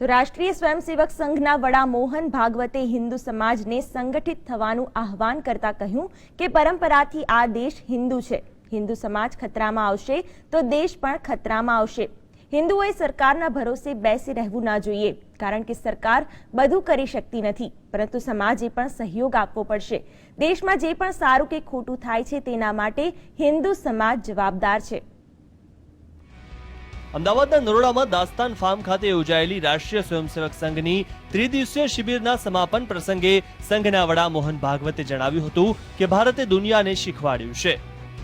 તો રાષ્ટ્રીય સ્વયંસેવક સંઘના વડા મોહન ભાગવતે હિન્દુ સમાજને સંગઠિત થવાનું આહવાન કરતા કહ્યું કે પરંપરાથી આ દેશ હિન્દુ છે. હિન્દુ સમાજ ખતરામાં આવશે તો દેશ પણ ખતરામાં આવશે. હિન્દુઓએ સરકારના ભરોસે બેસી રહેવું ના જોઈએ, કારણ કે સરકાર બધું કરી શકતી નથી, પરંતુ સમાજે પણ સહયોગ આપવો પડશે. દેશમાં જે પણ સારું કે ખોટું થાય છે તેના માટે હિન્દુ સમાજ જવાબદાર છે. અમદાવાદના નરોડામાં દાસ્તાન ફાર્મ ખાતે યોજાયેલી રાષ્ટ્રીય સ્વયંસેવક સંઘની ત્રિદિવસીય શિબિરના સમાપન પ્રસંગે સંઘના વડા મોહન ભાગવતે જણાવ્યું હતું કે ભારતે દુનિયાને શીખવાડ્યું છે.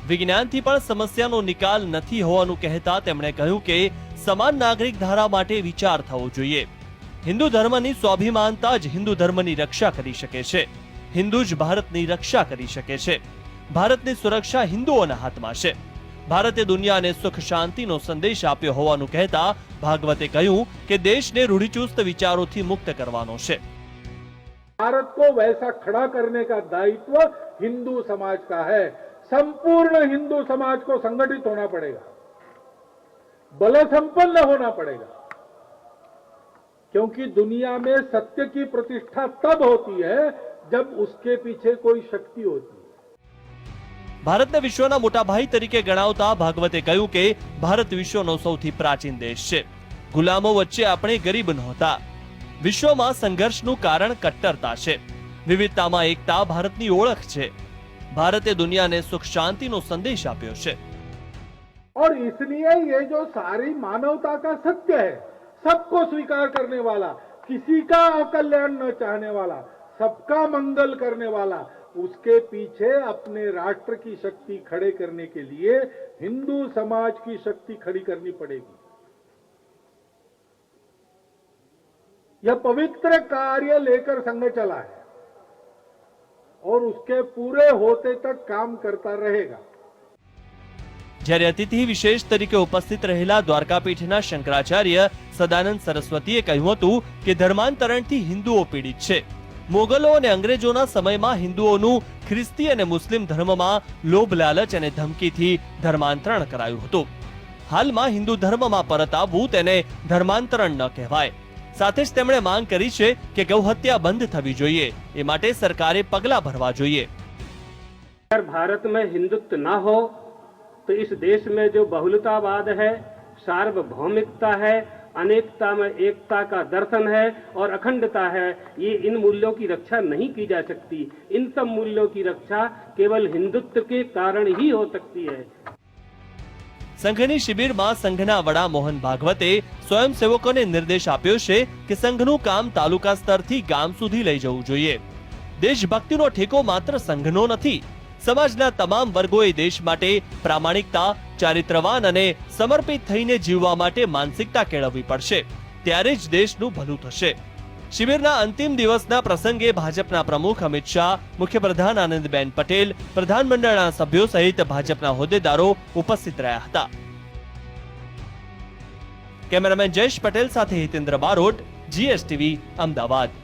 વિજ્ઞાનથી પણ સમસ્યાનો નિકાલ નથી હોવાનું કહેતા તેમણે કહ્યું કે સમાન નાગરિક ધારા માટે વિચાર થવો જોઈએ. હિન્દુ ધર્મની સ્વાભિમાનતા જ હિન્દુ ધર્મની રક્ષા કરી શકે છે. હિન્દુ જ ભારતની રક્ષા કરી શકે છે. ભારતની સુરક્ષા હિન્દુઓના હાથમાં છે. ભારતે દુનિયાને સુખ શાંતિનો સંદેશ આપ્યો હોવાનું કહેતા ભાગવતે કહ્યું કે દેશને રૂઢિચુસ્ત વિચારોથી મુક્ત કરવાનો છે भारत को वैसा खड़ा करने का दायित्व हिंदू समाज का है संपूर्ण हिंदू समाज को संगठित होना पड़ेगा बल संपन्न होना पड़ेगा क्योंकि दुनिया में सत्य की प्रतिष्ठा तब होती है जब उसके पीछे कोई शक्ति होती है ભારતને વિશ્વના મોટા ભાઈ તરીકે ગણાવતા ભાગવતે કહ્યું કે ભારત વિશ્વનો સૌથી પ્રાચીન દેશ છે ગુલામો વચ્ચે આપણે ગરીબ નહોતા વિશ્વમાં સંઘર્ષનું કારણ કટ્ટરતા છે વિવિધતામાં એકતા ભારતની ઓળખ છે ભારતે દુનિયાને સુખ શાંતિનો સંદેશ આપ્યો છે और इसलिए ये जो सारी मानवता का सत्य है सबको स्वीकार करने वाला किसी का अकल्याण न चाहने वाला सबका मंगल करने वाला उसके पीछे अपने राष्ट्र की शक्ति खड़े करने के लिए हिंदू समाज की शक्ति खड़ी करनी पड़ेगी यह पवित्र कार्य लेकर संघ चला है और उसके पूरे होते तक काम करता रहेगा જ્યારે અતિથિ વિશેષ તરીકે ઉપસ્થિત રહેલા દ્વારકાપીઠના શંકરાચાર્ય સદાનંદ સરસ્વતીએ કહ્યું હતું કે ધર્માંતરણથી હિન્દુઓ પીડિત છે મોગલો અને અંગ્રેજોના સમયમાં હિન્દુઓનું ખ્રિસ્તી અને મુસ્લિમ ધર્મમાં લોભ, લાલચ અને ધમકીથી ધર્માંતરણ કરાયું હતું. હાલમાં હિન્દુ ધર્મમાં પરત આવવું તેને ધર્માંતરણ ન કહેવાય. સાથે જ તેમણે માંગ કરી છે કે ગૌહત્યા બંધ થવી જોઈએ. એ માટે સરકારે પગલાં ભરવા જોઈએ. ભારત મેં હિન્દુત્વ ના હો, તો इस દેશ મેં જો બહુલતાવાદ હૈ, સાર્વભૌમિકતા હૈ अनेकता में एकता का दर्शन है और अखंडता है ये इन मूल्यों की रक्षा नहीं की जा सकती इन सब मूल्यों की रक्षा केवल हिंदुत्व के कारण ही हो सकती है સંઘની શિબિરમાં સંઘના વડા મોહન ભાગવતે સ્વયંસેવકોને નિર્દેશ આપ્યો છે કે સંઘનું કામ તાલુકા સ્તરથી ગામ સુધી લઈ જવું જોઈએ દેશભક્તિનો ઠેકો માત્ર સંઘનો નથી સમાજના તમામ વર્ગોએ દેશ માટે પ્રામાણિકતા ચારિત્રવાન અને સમર્પિત થઈને જીવવા માટે માનસિકતા કેળવવી પડશે. ત્યારે જ દેશનું ભલું થશે. શિબિરના અંતિમ દિવસના પ્રસંગે ભાજપના પ્રમુખ અમિત શાહ, મુખ્યપ્રધાન આનંદબેન પટેલ, પ્રધાનમંડળના સભ્યો સહિત ભાજપના હોદ્દેદારો ઉપસ્થિત રહ્યા હતા. કેમેરામેન જયેશ પટેલ સાથે હિતેન્દ્ર બારોટ, જીએસટીવી, અમદાવાદ.